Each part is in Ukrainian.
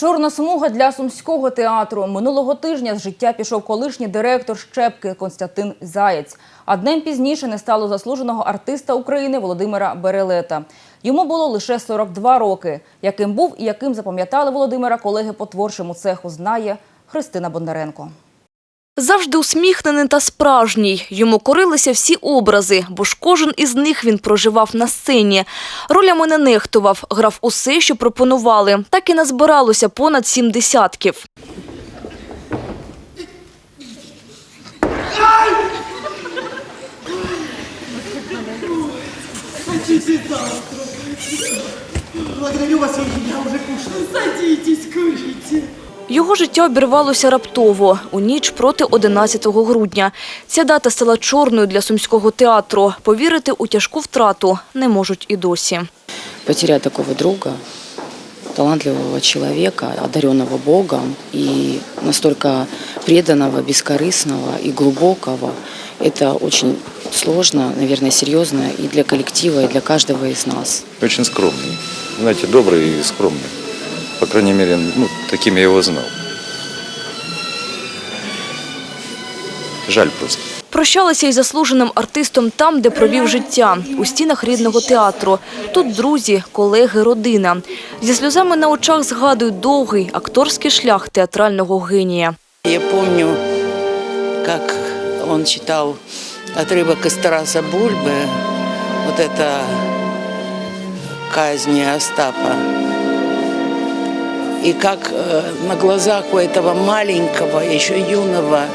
Чорна смуга для сумського театру. Минулого тижня з життя пішов колишній директор Щепки Константин Заєць. А днем пізніше не стало заслуженого артиста України Володимира Берелета. Йому було лише 42 роки. Яким був і яким запам'ятали Володимира колеги по творчому цеху, знає Христина Бондаренко. Завжди усміхнений та справжній. Йому корилися всі образи, бо ж кожен із них він проживав на сцені. Ролями не нехтував, грав усе, що пропонували. Так і назбиралося понад сім десятків. Благодарю вас, я уже кушаю. Садитесь, курите. Його життя обірвалося раптово у ніч проти 11 грудня. Ця дата стала чорною для сумського театру. Повірити у тяжку втрату не можуть і досі. потерять такого друга, талантливого человека, одаренного Богом и настолько преданного, бескорыстного и глубокого, это очень сложно, наверное, серьезно и для коллектива, и для каждого из нас. Очень скромный. Знаете, добрый и скромный. По крайней мере, ну, таким я его знал. Жаль просто. Прощалися із заслуженим артистом там, де провів життя, у стінах рідного театру. Тут друзі, колеги, родина. Зі сльозами на очах згадують довгий акторський шлях театрального генія. Я помню, как он читал отрывок из Тараса Бульбы, вот это казни Остапа. И как э, на глазах у этого маленького, еще юного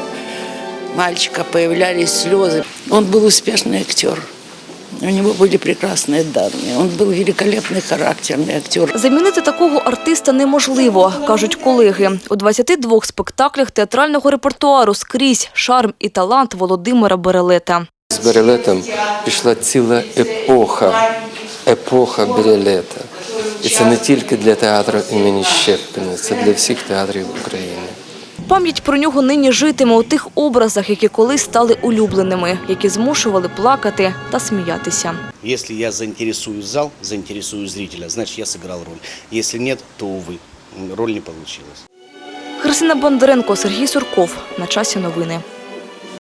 мальчика появлялись слезы. Он был успешный актер. У него были прекрасные данные. Он был великолепный характерный актер. Замінити такого артиста неможливо, кажуть колеги. У 22 спектаклях театрального репертуару скрізь шарм і талант Володимира Берелета. З Берелетом пішла ціла епоха, епоха Берелета. І це не тільки для театру імені Щепкіна, це для всіх театрів України. Пам'ять про нього нині житиме у тих образах, які колись стали улюбленими, які змушували плакати та сміятися. Если я заинтересую зал, заинтересую зрителя, значит, я сыграл роль. Если нет, то, увы, роль не получилась. Христина Бондаренко, Сергій Сурков. На часі новини.